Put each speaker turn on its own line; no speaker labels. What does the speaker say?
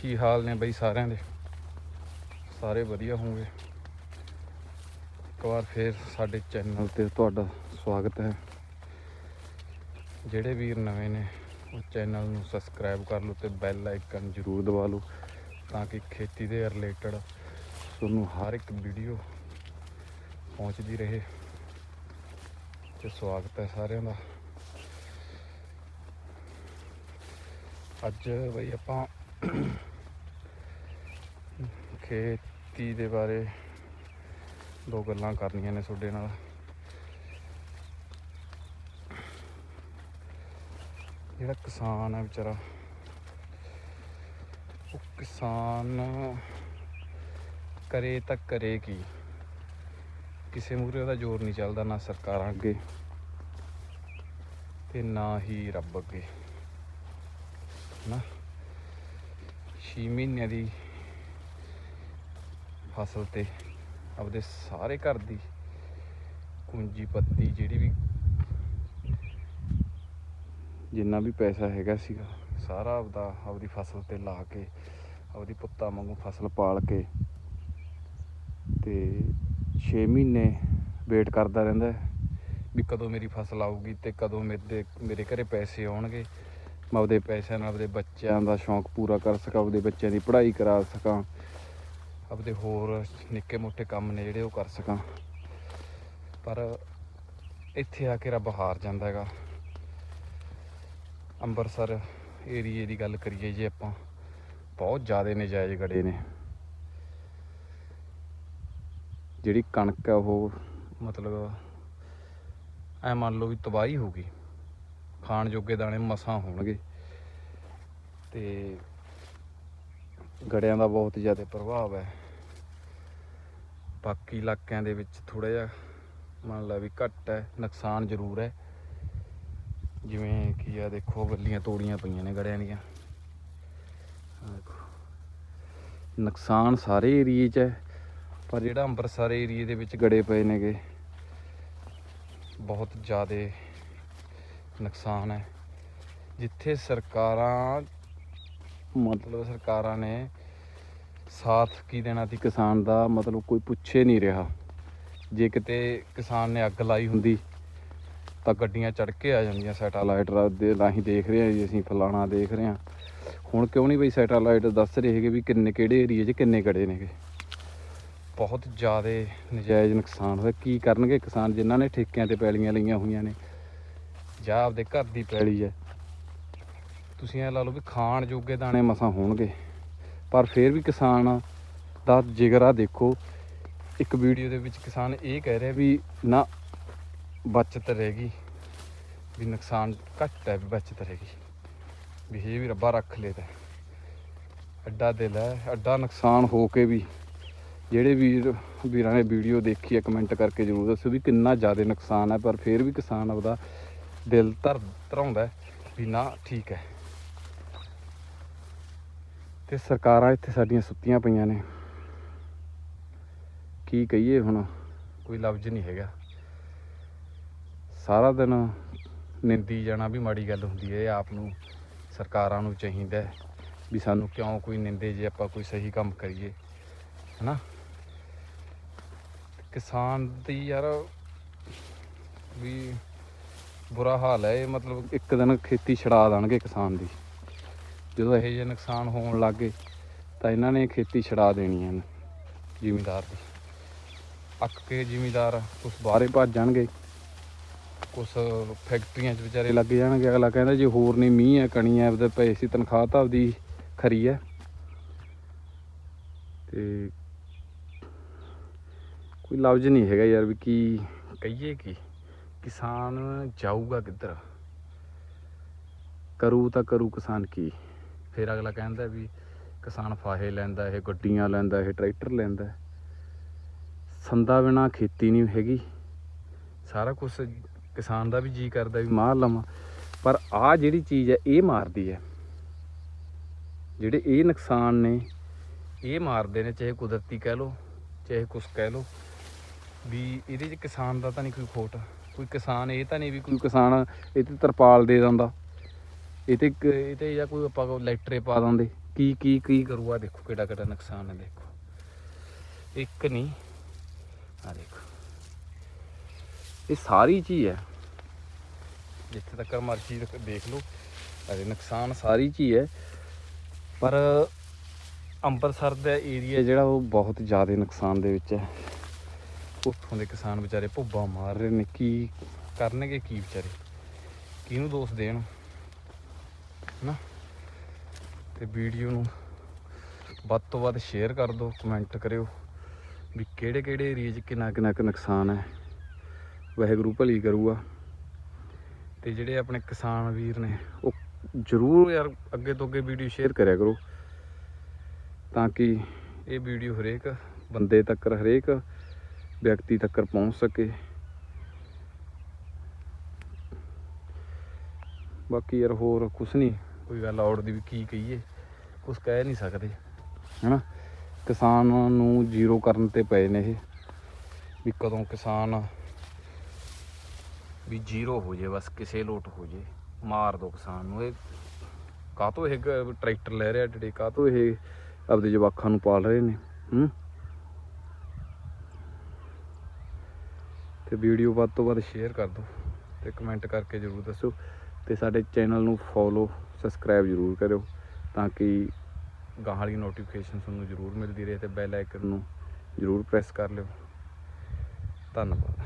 ਕੀ ਹਾਲ ਨੇ ਬਈ ਸਾਰਿਆਂ ਦੇ? ਸਾਰੇ ਵਧੀਆ ਹੋਣਗੇ। ਇੱਕ ਵਾਰ ਫੇਰ ਸਾਡੇ ਚੈਨਲ ਤੇ ਤੁਹਾਡਾ ਸਵਾਗਤ ਹੈ। ਜਿਹੜੇ ਵੀਰ ਨਵੇਂ ਨੇ, ਉਹ ਚੈਨਲ ਨੂੰ ਸਬਸਕ੍ਰਾਈਬ ਕਰ ਲਓ ਤੇ ਬੈਲ ਆਈਕਨ ਜ਼ਰੂਰ ਦਬਾ ਲਓ ਤਾਂ ਕਿ ਖੇਤੀ ਦੇ ਰਿਲੇਟਡ ਤੁਹਾਨੂੰ ਹਰ ਇੱਕ ਵੀਡੀਓ ਪਹੁੰਚਦੀ ਰਹੇ। ਤੇ ਸਵਾਗਤ ਹੈ ਸਾਰਿਆਂ ਦਾ। ਅੱਜ ਬਈ ਆਪਾਂ ਖੇਤੀ ਦੇ ਬਾਰੇ ਦੋ ਗੱਲਾਂ ਕਰਨੀਆਂ ਨੇ ਤੁਹਾਡੇ ਨਾਲ। ਜਿਹੜਾ ਕਿਸਾਨ ਹੈ ਵਿਚਾਰਾ, ਉਹ ਕਿਸਾਨ ਕਰੇ ਤਾਂ ਕਰੇ ਕੀ? ਕਿਸੇ ਮੂਹਰੇ ਉਹਦਾ ਜ਼ੋਰ ਨਹੀਂ ਚੱਲਦਾ ਨਾ ਸਰਕਾਰਾਂ ਅੱਗੇ ਤੇ ਨਾ ਹੀ ਰੱਬ ਅੱਗੇ। ਨਾ 6 ਮਹੀਨਿਆਂ ਦੀ ਫਸਲ ਤੇ ਆਪਦੇ ਸਾਰੇ ਘਰ ਦੀ ਕੁੰਜੀ ਪੱਤੀ ਜਿਹੜੀ ਵੀ ਜਿੰਨਾ ਵੀ ਪੈਸਾ ਹੈਗਾ ਸੀਗਾ, ਸਾਰਾ ਆਪਦਾ ਆਪਦੀ ਫਸਲ ਤੇ ਲਾ ਕੇ, ਆਪਦੀ ਪੁੱਤਾਂ ਵਾਂਗੂ ਫਸਲ ਪਾਲ ਕੇ ਤੇ 6 ਮਹੀਨੇ ਵੇਟ ਕਰਦਾ ਰਹਿੰਦਾ ਵੀ ਕਦੋਂ ਮੇਰੀ ਫਸਲ ਆਊਗੀ ਤੇ ਕਦੋਂ ਮੇਰੇ ਮੇਰੇ ਘਰੇ ਪੈਸੇ ਆਉਣਗੇ। ਮੈਂ ਆਪਦੇ ਪੈਸਿਆਂ ਨਾਲ ਆਪਦੇ ਬੱਚਿਆਂ ਦਾ ਸ਼ੌਂਕ ਪੂਰਾ ਕਰ ਸਕਾਂ, ਆਪਦੇ ਬੱਚਿਆਂ ਦੀ ਪੜ੍ਹਾਈ ਕਰਾ ਸਕਾਂ। ਆਪਦੇ ਹੋਰ ਨਿੱਕੇ ਮੋਟੇ ਕੰਮ ਨੇ ਜਿਹੜੇ ਉਹ ਕਰ ਸਕਾਂ। ਪਰ ਇੱਥੇ ਆ ਕੇ ਰੱਬ ਹਾਰ ਜਾਂਦਾ ਹੈਗਾ। ਅੰਮ੍ਰਿਤਸਰ ਏਰੀਏ ਦੀ ਗੱਲ ਕਰੀਏ ਜੇ ਆਪਾਂ, ਬਹੁਤ ਜ਼ਿਆਦਾ ਨਜਾਇਜ਼ ਗੜੇ ਨੇ। ਜਿਹੜੀ ਕਣਕ ਹੈ ਉਹ ਮਤਲਬ ਐ ਮੰਨ ਲਓ ਵੀ ਤਬਾਹੀ ਹੋ ਗਈ। ਖਾਣ ਜੋਗੇ ਦਾਣੇ ਮਸਾਂ ਹੋਣਗੇ। ਤੇ ਗੜਿਆਂ ਦਾ ਬਹੁਤ ਜ਼ਿਆਦਾ ਪ੍ਰਭਾਵ ਹੈ। ਬਾਕੀ ਇਲਾਕਿਆਂ ਦੇ ਵਿੱਚ ਥੋੜਾ ਜਿਹਾ ਮੰਨ ਲਾ ਵੀ ਘੱਟ ਹੈ, ਨੁਕਸਾਨ ਜ਼ਰੂਰ ਹੈ। ਜਿਵੇਂ ਕੀ ਆ ਦੇਖੋ ਬੱਲੀਆਂ ਤੋੜੀਆਂ ਪਈਆਂ ਨੇ ਗੜਿਆਂ ਦੀਆਂ। ਨੁਕਸਾਨ ਸਾਰੇ ਏਰੀਏ 'ਚ ਹੈ, ਪਰ ਜਿਹੜਾ ਅੰਮ੍ਰਿਤਸਰ ਏਰੀਏ ਦੇ ਵਿੱਚ ਗੜੇ ਪਏ ਨੇਗੇ, ਬਹੁਤ ਜ਼ਿਆਦਾ ਨੁਕਸਾਨ ਹੈ। ਜਿੱਥੇ ਸਰਕਾਰਾਂ ਮਤਲਬ ਸਰਕਾਰਾਂ ਨੇ ਸਾਥ ਕੀ ਦੇਣਾ ਸੀ ਕਿਸਾਨ ਦਾ? ਮਤਲਬ ਕੋਈ ਪੁੱਛੇ ਨਹੀਂ ਰਿਹਾ। ਜੇ ਕਿਤੇ ਕਿਸਾਨ ਨੇ ਅੱਗ ਲਾਈ ਹੁੰਦੀ, ਤਾਂ ਗੱਡੀਆਂ ਚੜ ਕੇ ਆ ਜਾਂਦੀਆਂ ਸੈਟਾਲਾਈਟ ਦੇ ਰਾਹੀਂ ਦੇਖ ਰਹੇ ਹਾਂ ਜੀ ਅਸੀਂ, ਫਲਾਣਾ ਦੇਖ ਰਹੇ ਹਾਂ। ਹੁਣ ਕਿਉਂ ਨਹੀਂ ਬਈ ਸੈਟਾਲਾਈਟ ਦੱਸ ਰਹੇ ਹੈਗੇ ਵੀ ਕਿੰਨੇ ਕਿਹੜੇ ਏਰੀਏ 'ਚ ਕਿੰਨੇ ਗੜੇ ਨੇਗੇ? ਬਹੁਤ ਜ਼ਿਆਦਾ ਨਜਾਇਜ਼ ਨੁਕਸਾਨ ਹੋਇਆ ਕੀ ਕਰਨਗੇ ਕਿਸਾਨ? ਜਿਨ੍ਹਾਂ ਨੇ ਠੇਕਿਆਂ ਤੇ ਪੈਲੀਆਂ ਲਈਆਂ ਹੋਈਆਂ ਨੇ। ਜਾਂ ਆਪਦੇ ਘਰ ਦੀ ਪੈਲੀ ਹੈ। ਤੁਸੀਂ ਐ ਲਾ ਲਓ ਵੀ ਖਾਣ ਜੋਗੇ ਦਾਣੇ ਮਸਾਂ ਹੋਣਗੇ। ਪਰ ਫਿਰ ਵੀ ਕਿਸਾਨ ਦਾ ਜਿਗਰਾ ਦੇਖੋ, ਇੱਕ ਵੀਡੀਓ ਦੇ ਵਿੱਚ ਕਿਸਾਨ ਇਹ ਕਹਿ ਰਿਹਾ ਵੀ ਨਾ ਬਚਤ ਰਹੇਗੀ, ਵੀ ਨੁਕਸਾਨ ਘੱਟ ਹੈ, ਵੀ ਬਚਤ ਰਹੇਗੀ। ਵੀ ਇਹ ਵੀ ਰੱਬਾ ਰੱਖ ਲੇਦਾ ਅੱਡਾ ਦਿਲ ਹੈ ਅੱਡਾ ਨੁਕਸਾਨ ਹੋ ਕੇ ਵੀ ਜਿਹੜੇ ਵੀਰ, ਵੀਰਾਂ ਨੇ ਵੀਡੀਓ ਦੇਖੀ ਹੈ, ਕਮੈਂਟ ਕਰਕੇ ਜ਼ਰੂਰ ਦੱਸੋ ਵੀ ਕਿੰਨਾ ਜ਼ਿਆਦਾ ਨੁਕਸਾਨ ਹੈ, ਪਰ ਫਿਰ ਵੀ ਕਿਸਾਨ ਆਪਦਾ ਦਿਲ ਧਰ ਧਰਾਉਂਦਾ ਵੀ ਨਾ ਠੀਕ ਹੈ। ਤੇ ਸਰਕਾਰਾਂ ਇੱਥੇ ਸਾਡੀਆਂ ਸੁੱਤੀਆਂ ਪਈਆਂ ਨੇ। ਕੀ ਕਹੀਏ ਹੁਣ? ਕੋਈ ਲਫ਼ਜ਼ ਨਹੀਂ ਹੈਗਾ। ਸਾਰਾ ਦਿਨ ਨਿੰਦੀ ਜਾਣਾ ਵੀ ਮਾੜੀ ਗੱਲ ਹੁੰਦੀ ਹੈ। ਇਹ ਆਪ ਨੂੰ ਸਰਕਾਰਾਂ ਨੂੰ ਚਾਹੀਦਾ ਵੀ ਸਾਨੂੰ ਕਿਉਂ ਕੋਈ ਨਿੰਦੇ ਜੇ ਆਪਾਂ ਕੋਈ ਸਹੀ ਕੰਮ ਕਰੀਏ, ਹਨਾ? ਕਿਸਾਨ ਦੀ ਯਾਰ ਵੀ ਬੁਰਾ ਹਾਲ ਹੈ। ਇਹ ਮਤਲਬ ਇੱਕ ਦਿਨ ਖੇਤੀ ਛਡਾ ਦੇਣਗੇ ਕਿਸਾਨ ਦੀ। ਜਦੋਂ ਇਹੋ ਜਿਹੇ ਨੁਕਸਾਨ ਹੋਣ ਲੱਗੇ ਤਾਂ ਇਹਨਾਂ ਨੇ ਖੇਤੀ ਛਡਾ ਦੇਣੀ ਹੈ ਜ਼ਿਮੀਦਾਰ ਦੀ। ਅੱਕ ਕੇ ਜ਼ਿਮੀਦਾਰ ਕੁਛ ਬਾਹਰੇ ਭੱਜ ਜਾਣਗੇ, ਕੁਛ ਫੈਕਟਰੀਆਂ 'ਚ ਵਿਚਾਰੇ ਲੱਗ ਜਾਣਗੇ। ਅਗਲਾ ਕਹਿੰਦਾ ਜੇ ਹੋਰ ਨਹੀਂ ਮੀਂਹ ਹੈ, ਕਣੀ ਹੈ, ਉਹਦੇ ਸੀ, ਤਨਖਾਹ ਤਾਂ ਆਪਦੀ ਖਰੀ ਹੈ। ਤੇ ਕੋਈ ਲਫ਼ਜ਼ ਨਹੀਂ ਹੈਗਾ ਯਾਰ ਵੀ ਕੀ ਕਹੀਏ ਕੀ। ਕਿਸਾਨ ਜਾਊਗਾ ਕਿੱਧਰ? ਕਰੂ ਤਾਂ ਕਰੂ ਕਿਸਾਨ ਕੀ? ਫਿਰ ਅਗਲਾ ਕਹਿੰਦਾ ਵੀ ਕਿਸਾਨ ਫਾਹੇ ਲੈਂਦਾ, ਇਹ ਗੱਡੀਆਂ ਲੈਂਦਾ, ਇਹ ਟਰੈਕਟਰ ਲੈਂਦਾ। ਸੰਦਾ ਬਿਨਾ ਖੇਤੀ ਨਹੀਂ ਹੈਗੀ। ਸਾਰਾ ਕੁਝ ਕਿਸਾਨ ਦਾ ਵੀ ਜੀ ਕਰਦਾ ਵੀ ਮਾਰ ਲਵਾਂ। ਪਰ ਆ ਜਿਹੜੀ ਚੀਜ਼ ਹੈ, ਇਹ ਮਾਰਦੀ ਹੈ। ਜਿਹੜੇ ਇਹ ਨੁਕਸਾਨ ਨੇ, ਇਹ ਮਾਰਦੇ ਨੇ, ਚਾਹੇ ਕੁਦਰਤੀ ਕਹਿ ਲੋ ਚਾਹੇ ਕੁਛ ਕਹਿ ਲੋ ਵੀ ਇਹਦੇ 'ਚ ਕਿਸਾਨ ਦਾ ਤਾਂ ਨਹੀਂ ਕੋਈ ਖੋਟ। ਕੋਈ ਕਿਸਾਨ ਇਹ ਤਾਂ ਨਹੀਂ ਵੀ ਕੋਈ ਕਿਸਾਨ ਇਹ ਤੇ ਤਰਪਾਲ ਦੇ ਦਿੰਦਾ। ਇਹ ਤੇ ਇੱਕ- ਇਹ ਤੇ ਜਾਂ ਕੋਈ ਆਪਾਂ ਲੈਟਰੇ ਪਾ ਦਿੰਦੇ। ਕੀ ਕੀ ਕੀ ਕਰੂਗਾ ਦੇਖੋ ਕਿਹੜਾ ਕਿਹੜਾ ਨੁਕਸਾਨ ਹੈ, ਦੇਖੋ। ਇੱਕ ਨਹੀਂ ਆ ਦੇਖੋ। ਇਹ ਸਾਰੀ ਚੀਜ਼ ਹੈ। ਜਿੱਥੇ ਤੱਕ ਮਰਜ਼ੀ ਦੇਖ ਲਓ, ਅਰੇ ਨੁਕਸਾਨ ਸਾਰੀ ਚੀਜ਼ ਹੈ। ਪਰ ਅੰਮ੍ਰਿਤਸਰ ਦਾ ਏਰੀਆ ਜਿਹੜਾ ਉਹ ਬਹੁਤ ਜ਼ਿਆਦਾ ਨੁਕਸਾਨ ਦੇ ਵਿੱਚ ਹੈ। ਉੱਥੋਂ ਦੇ ਕਿਸਾਨ ਵਿਚਾਰੇ ਭੁੱਬਾ ਮਾਰ ਰਹੇ ਨੇ। ਕੀ ਕਰਨਗੇ ਕੀ ਵਿਚਾਰੇ? ਕਿਹਨੂੰ ਦੋਸ਼ ਦੇਣ? ਨਾ। ਤੇ ਵੀਡੀਓ ਨੂੰ ਵੱਧ ਤੋਂ ਵੱਧ ਸ਼ੇਅਰ ਕਰ ਦਿਓ ਕਮੈਂਟ ਕਰਿਓ ਵੀ ਕਿਹੜੇ ਕਿਹੜੇ ਏਰੀਆ 'ਚ ਕਿੰਨਾ ਕਿੰਨਾ ਕੁ ਨੁਕਸਾਨ ਹੈ। ਵਾਹਿਗੁਰੂ ਭਲੀ ਕਰੂਗਾ। ਤੇ ਜਿਹੜੇ ਆਪਣੇ ਕਿਸਾਨ ਵੀਰ ਨੇ, ਉਹ ਜ਼ਰੂਰ ਯਾਰ ਅੱਗੇ ਤੋਂ ਅੱਗੇ ਵੀਡੀਓ ਸ਼ੇਅਰ ਕਰਿਆ ਕਰੋ। ਤਾਂ ਕਿ ਇਹ ਵੀਡੀਓ ਹਰੇਕ ਬੰਦੇ ਤੱਕ, ਹਰੇਕ ਵਿਅਕਤੀ ਤੱਕ ਪਹੁੰਚ ਸਕੇ। ਬਾਕੀ ਯਾਰ ਹੋਰ ਕੁਛ ਨਹੀਂ। ਕੋਈ ਗੱਲ ਔੜ ਦੀ ਵੀ ਕੀ ਕਹੀਏ, ਕੁਛ ਕਹਿ ਨਹੀਂ ਸਕਦੇ। ਹੈਨਾ? ਕਿਸਾਨ ਨੂੰ ਜ਼ੀਰੋ ਕਰਨ ਤੇ ਪਏ ਨੇ ਇਹ, ਵੀ ਕਦੋਂ ਕਿਸਾਨ ਵੀ ਜ਼ੀਰੋ ਹੋ ਜੇ, ਬਸ ਕਿਸੇ ਲੋਟ ਹੋ ਜੇ, ਮਾਰ ਦੋ ਕਿਸਾਨ ਨੂੰ। ਇਹ ਕਾਹਤੋਂ ਇਹ ਟਰੈਕਟਰ ਲੈ ਰਿਹਾ ਜਿਹੜੇ ਕਾਹਤੋਂ ਇਹ ਆਪਦੇ ਜਵਾਕਾਂ ਨੂੰ ਪਾਲ ਰਹੇ ਨੇ, ਹੂੰ? ਤੇ ਵੀਡੀਓ ਵੱਧ ਤੋਂ ਵੱਧ ਸ਼ੇਅਰ ਕਰ ਦਿਓ ਤੇ ਕਮੈਂਟ ਕਰਕੇ ਜਰੂਰ ਦੱਸੋ ਤੇ ਸਾਡੇ ਚੈਨਲ ਨੂੰ ਫੋਲੋ ਸਬਸਕ੍ਰਾਈਬ ਜਰੂਰ ਕਰਿਓ ਤਾਂ ਕਿ ਗਾਹਾਂ ਵਾਲੀ ਨੋਟੀਫਿਕੇਸ਼ਨ ਤੁਹਾਨੂੰ ਜਰੂਰ ਮਿਲਦੀ ਰਹੇ ਤੇ ਬੈਲ ਆਈਕਨ ਨੂੰ ਜਰੂਰ ਪ੍ਰੈਸ ਕਰ ਲਿਓ। ਧੰਨਵਾਦ।